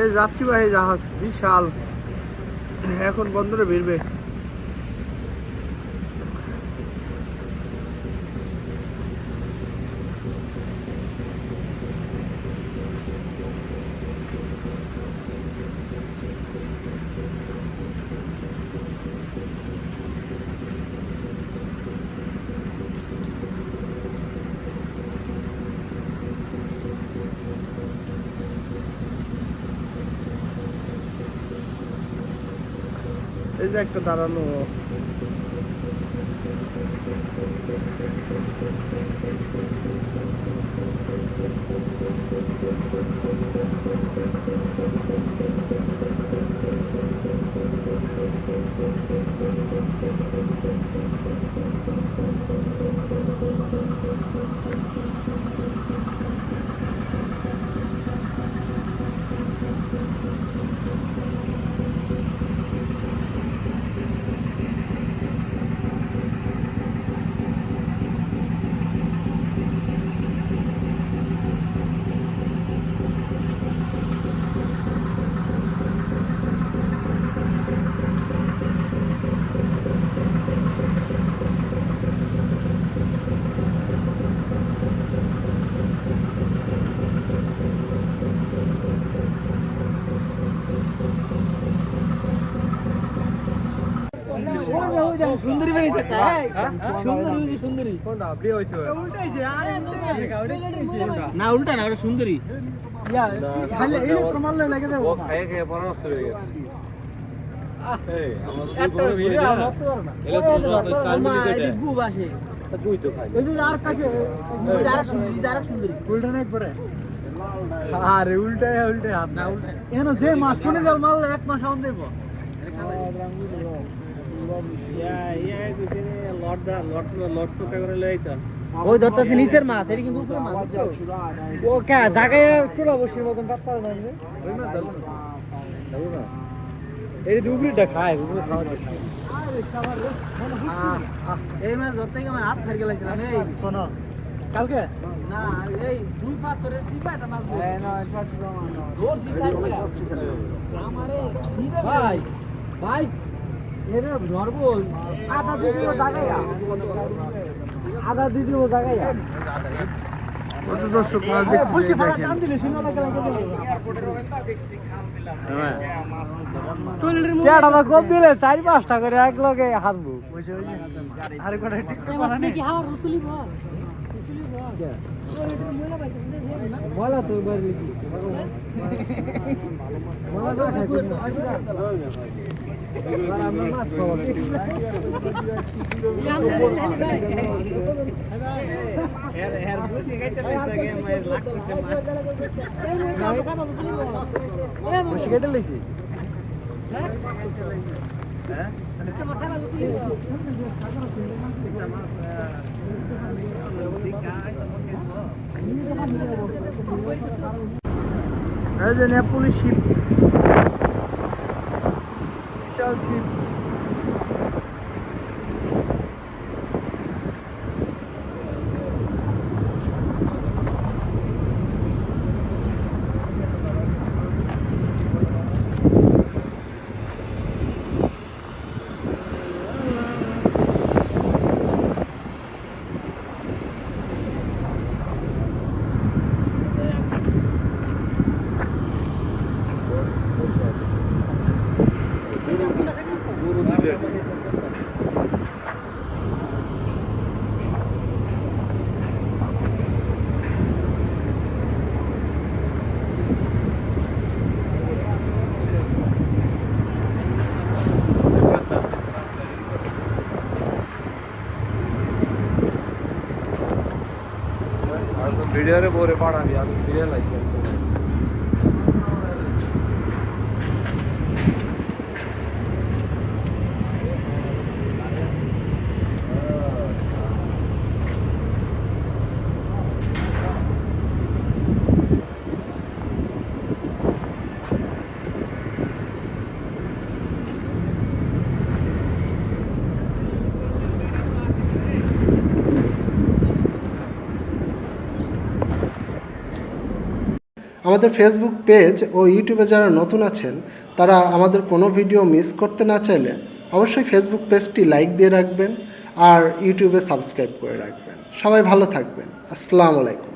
এই যাত্রীবাহী জাহাজ বিশাল। এখন বন্দরে ভিড়বে। এই যে একটা দাঁড়ানো সুন্দরী বেরিয়েছে সুন্দরী সুন্দরী। না উল্টা না ওটা সুন্দরী। আরে উল্টায় উল্টায় হাত। না উল্টা এখানে যে মাছ কোনে জাল মারলে এক মাস আউন দেবো। ওই ধরতেছে নিচের মাছ এটা কিন্তু উপরে মাছ ও কে জায়গায় চুলা বসির মতন পাত্তা না এই ডুবলিটা খায় ডুবলি খাওয়া যায় এই মাছ ধরতে গিয়ে আমার হাত ফের গেলাম এই। শোনো কালকে? না এই দুই পাথরের সিপা একটা মাছ ধরছি সাইড আমারে ভাই ভাই আধা দিয়ে দিব জায়গায় আধা দিয়ে দিব জায়গায় কত দর্শক মাছ দেখতেছে দেখেন। কেডা কম দিলে। চার পাঁচটা করে এক লগে হারবো আরে কটা টিকটক বানানে। বলা তো আমরা মাছ খাব বসে কেটে লইছি এই যে ਹੈ ਜੀ വീഡിയോയിൽ പോരെ പാടാൻ യാതൊരു ശരിയല്ല আমাদের ফেসবুক পেজ ও ইউটিউবে যারা নতুন আছেন, তারা আমাদের কোনো ভিডিও মিস করতে না চাইলে অবশ্যই ফেসবুক পেজটি লাইক দিয়ে রাখবেন আর ইউটিউবে সাবস্ক্রাইব করে রাখবেন। সবাই ভালো থাকবেন। আসসালামু আলাইকুম।